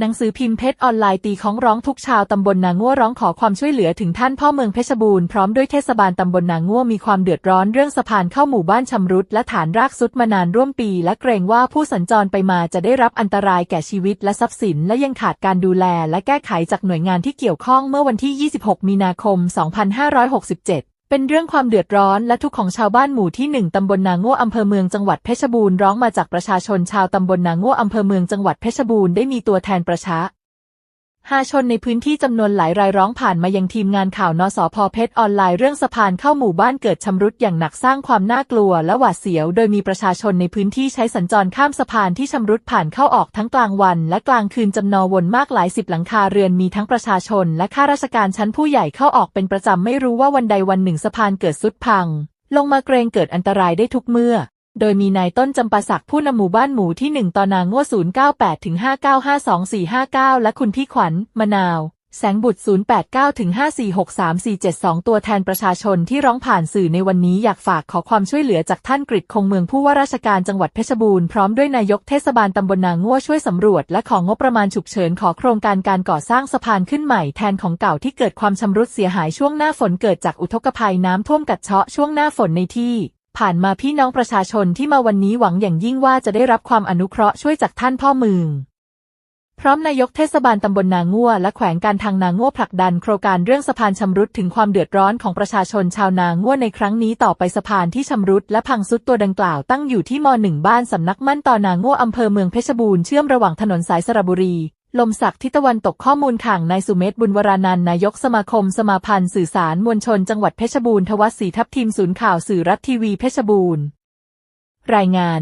หนังสือพิมพ์เพชรออนไลน์ตีของร้องทุกชาวตำบลนาง่วร้องขอความช่วยเหลือถึงท่านพ่อเมืองเพชรบูรณ์พร้อมด้วยเทศบาลตำบลนาง่วมีความเดือดร้อนเรื่องสะพานเข้าหมู่บ้านชำรุดและฐานรากซุดมานานร่วมปี และเกรงว่าผู้สัญจรไปมาจะได้รับอันตรายแก่ชีวิตและทรัพย์สิน และยังขาดการดูแลและแก้ไขจากหน่วยงานที่เกี่ยวข้องเมื่อวันที่ 26 มีนาคม 2567 เป็นเรื่องความเดือดร้อนและทุกข์ของชาวบ้านหมู่ที่ 1 ตำบลนาง่วอำเภอเมืองจังหวัดเพชรบูรณ์ร้องมาจากประชาชนชาวตำบลนาง่วอำเภอเมืองจังหวัดเพชรบูรณ์ได้มีตัวแทนประชา หาชนในพื้นที่จำนวนหลายรายร้องผ่านมายังทีมงานข่าวนสพเพชรออนไลน์เรื่องสะพานเข้าหมู่บ้านเกิดชำรุดอย่างหนักสร้างความน่ากลัวและหวาดเสียว โดยมีประชาชนในพื้นที่ใช้สัญจรข้ามสะพานที่ชำรุดผ่านเข้าออกทั้งกลางวัน และกลางคืนจำนวนมากหลายสิบหลังคาเรือนมีทั้งประชาชน และข้าราชการชั้นผู้ใหญ่เข้าออกเป็นประจำไม่รู้ว่าวันใดวันหนึ่งสะพานเกิดสุดพัง ลงมาเกรงเกิดอันตรายได้ทุกเมื่อ โดยมีนายต้นจำปาศักดิ์ผู้นำหมู่บ้านหมู่ที่1ตอนางง่ว098ถึง5952459และคุณพี่ขวัญมะนาว แสงบุตร089ถึง5463472ตัวแทนประชาชนที่ร้องผ่านสื่อในวันนี้อยากฝากขอความช่วยเหลือจากท่านกฤษคงเมืองผู้ว่าราชการจังหวัดเพชรบูรณ์พร้อมด้วยนายกเทศบาลตำบลนางง่วช่วยสำรวจและของงบประมาณฉุกเฉินขอโครงการการก่อสร้างสะพานขึ้นใหม่แทนของเก่าที่เกิดความชำรุดเสียหายช่วงหน้าฝนเกิดจากอุทกภัยน้ำท่วมกัดเชาะช่วงหน้าฝนในที่ ผ่านมาพี่น้องประชาชนที่มาวันนี้หวังอย่างยิ่งว่าจะได้รับความอนุเคราะห์ช่วยจากท่านพ่อเมืองพร้อมนายกเทศบาลตำบลนาง่วและแขวงการทางนาง่วผลักดันโครงการเรื่องสะพานชำรุดถึงความเดือดร้อนของประชาชนชาวนาง่วในครั้งนี้ต่อไปสะพานที่ชำรุดและพังซุดตัวดังกล่าวตั้งอยู่ที่มหนึ่งบ้านสำนักมั่นต่อนาง่วอำเภอเมืองเพชรบูรณ์เชื่อมระหว่างถนนสายสระบุรี ลมศักดิ์ทิศตะวันตกข้อมูลข่างนายสุเมธบุญวรานันนายกสมาคมสมาพันธ์สื่อสารมวลชนจังหวัดเพชรบูรณ์ทวัศศรีทัพทีมศูนย์ข่าวสื่อรัฐทีวีเพชรบูรณ์ รายงาน